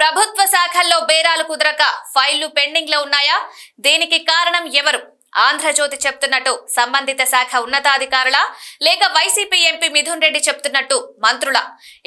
ప్రభుత్వ శాఖల్లో బేరాలు కుదరక ఫైళ్ళు పెండింగ్లో ఉన్నాయా? దీనికి కారణం ఎవరు? ఆంధ్రజ్యోతి చెప్తున్నట్టు సంబంధిత శాఖ ఉన్నతాధికారుల? లేక వైసీపీ ఎంపీ మిథున్ రెడ్డి చెప్తున్నట్టు మంత్రుల?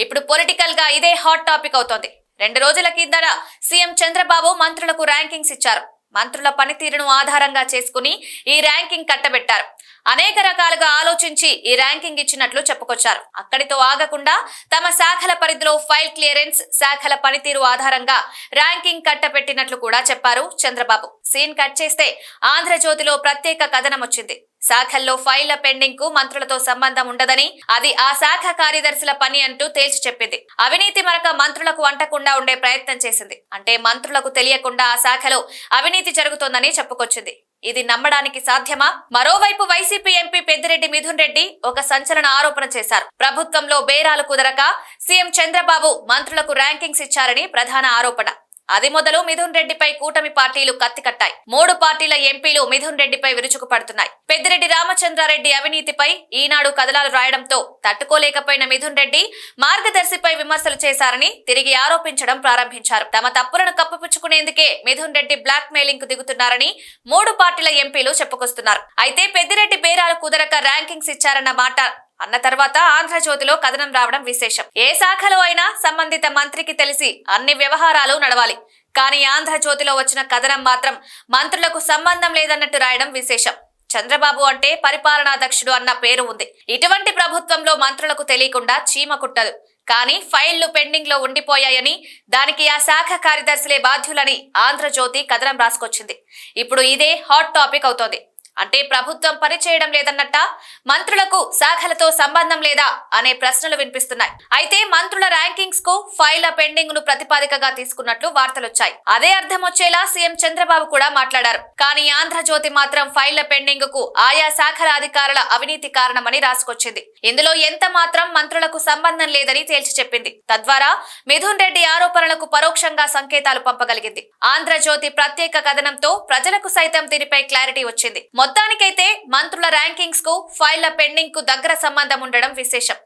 ఇప్పుడు పొలిటికల్గా ఇదే హాట్ టాపిక్ అవుతోంది. రెండు రోజుల కిందట సీఎం చంద్రబాబు మంత్రులకు ర్యాంకింగ్స్ ఇచ్చారు. మంత్రుల పనితీరును ఆధారంగా చేసుకుని ఈ ర్యాంకింగ్ కట్టబెట్టారు. అనేక రకాలుగా ఆలోచించి ఈ ర్యాంకింగ్ ఇచ్చినట్లు చెప్పుకొచ్చారు. అక్కడితో ఆగకుండా తమ శాఖల పరిధిలో ఫైల్ క్లియరెన్స్ శాఖల పనితీరు ఆధారంగా ర్యాంకింగ్ కట్టపెట్టినట్లు కూడా చెప్పారు చంద్రబాబు. సీన్ కట్ చేస్తే ఆంధ్రజ్యోతిలో ప్రత్యేక కథనం వచ్చింది. శాఖల్లో ఫైళ్ళ పెండింగ్కు మంత్రులతో సంబంధం ఉండదని అది ఆ శాఖ కార్యదర్శుల పని అంటూ తేల్చి చెప్పింది. అవినీతి మరక మంత్రులకు అంటకుండా ఉండే ప్రయత్నం చేసింది. అంటే మంత్రులకు తెలియకుండా ఆ శాఖలో అవినీతి జరుగుతోందని చెప్పుకొచ్చింది. ఇది నమ్మడానికి సాధ్యమా? మరోవైపు వైసీపీ ఎంపీ పెద్దిరెడ్డి మిథున్ రెడ్డి ఒక సంచలన ఆరోపణ చేశారు. ప్రభుత్వంలో బేరాలు కుదరక సీఎం చంద్రబాబు మంత్రులకు ర్యాంకింగ్స్ ఇచ్చారని ప్రధాన ఆరోపణ. అది మొదలు మిథున్ రెడ్డిపై కూటమి పార్టీలు కత్తికట్టాయి. మూడు పార్టీల ఎంపీలు మిథున్ రెడ్డిపై విరుచుకు పడుతున్నాయి పెద్దిరెడ్డి రామచంద్రారెడ్డి అవినీతిపై ఈనాడు కథనాలు రాయడంతో తట్టుకోలేకపోయిన మిథున్ రెడ్డి మార్గదర్శిపై విమర్శలు చేశారని తిరిగి ఆరోపించడం ప్రారంభించారు. తమ తప్పులను కప్పిపుచ్చుకునేందుకే మిథున్ రెడ్డి బ్లాక్ మెయిలింగ్కు దిగుతున్నారని మూడు పార్టీల ఎంపీలు చెప్పుకొస్తున్నారు. అయితే పెద్దిరెడ్డి బేరాలు కుదరక ర్యాంకింగ్స్ ఇచ్చారన్న మాట అన్న తర్వాత ఆంధ్రజ్యోతిలో కథనం రావడం విశేషం. ఏ శాఖలో అయినా సంబంధిత మంత్రికి తెలిసి అన్ని వ్యవహారాలు నడవాలి. కానీ ఆంధ్రజ్యోతిలో వచ్చిన కథనం మాత్రం మంత్రులకు సంబంధం లేదన్నట్టు రాయడం విశేషం. చంద్రబాబు అంటే పరిపాలనాధ్యక్షుడు అన్న పేరు ఉంది. ఇటువంటి ప్రభుత్వంలో మంత్రులకు తెలియకుండా చీమ కుట్టదు. కానీ ఫైళ్ళు పెండింగ్లో ఉండిపోయాయని దానికి ఆ శాఖ కార్యదర్శులే బాధ్యులని ఆంధ్రజ్యోతి కథనం రాసుకొచ్చింది. ఇప్పుడు ఇదే హాట్ టాపిక్ అవుతోంది. అంటే ప్రభుత్వం పనిచేయడం లేదన్నట్ట మంత్రులకు శాఖలతో సంబంధం లేదా అనే ప్రశ్నలు వినిపిస్తున్నాయి. అయితే మంత్రుల ర్యాంకింగ్స్కు ఫైళ్ళ పెండింగ్ను ప్రతిపాదికగా తీసుకున్నట్లు వార్తలొచ్చాయి. అదే అర్థం వచ్చేలా సీఎం చంద్రబాబు కూడా మాట్లాడారు. కానీ ఆంధ్రజ్యోతి మాత్రం ఫైళ్ళ పెండింగ్కు ఆయా శాఖల అధికారుల అవినీతి కారణమని రాసుకొచ్చింది. ఇందులో ఎంత మాత్రం మంత్రులకు సంబంధం లేదని తేల్చి చెప్పింది. తద్వారా మిథున్ రెడ్డి ఆరోపణలకు పరోక్షంగా సంకేతాలు పంపగలిగింది. ఆంధ్రజ్యోతి ప్రత్యేక కథనంతో ప్రజలకు సైతం దీనిపై క్లారిటీ వచ్చింది. మొత్తానికైతే మంత్రుల ర్యాంకింగ్స్కు ఫైళ్ళ పెండింగ్కు దగ్గర సంబంధం ఉండడం విశేషం.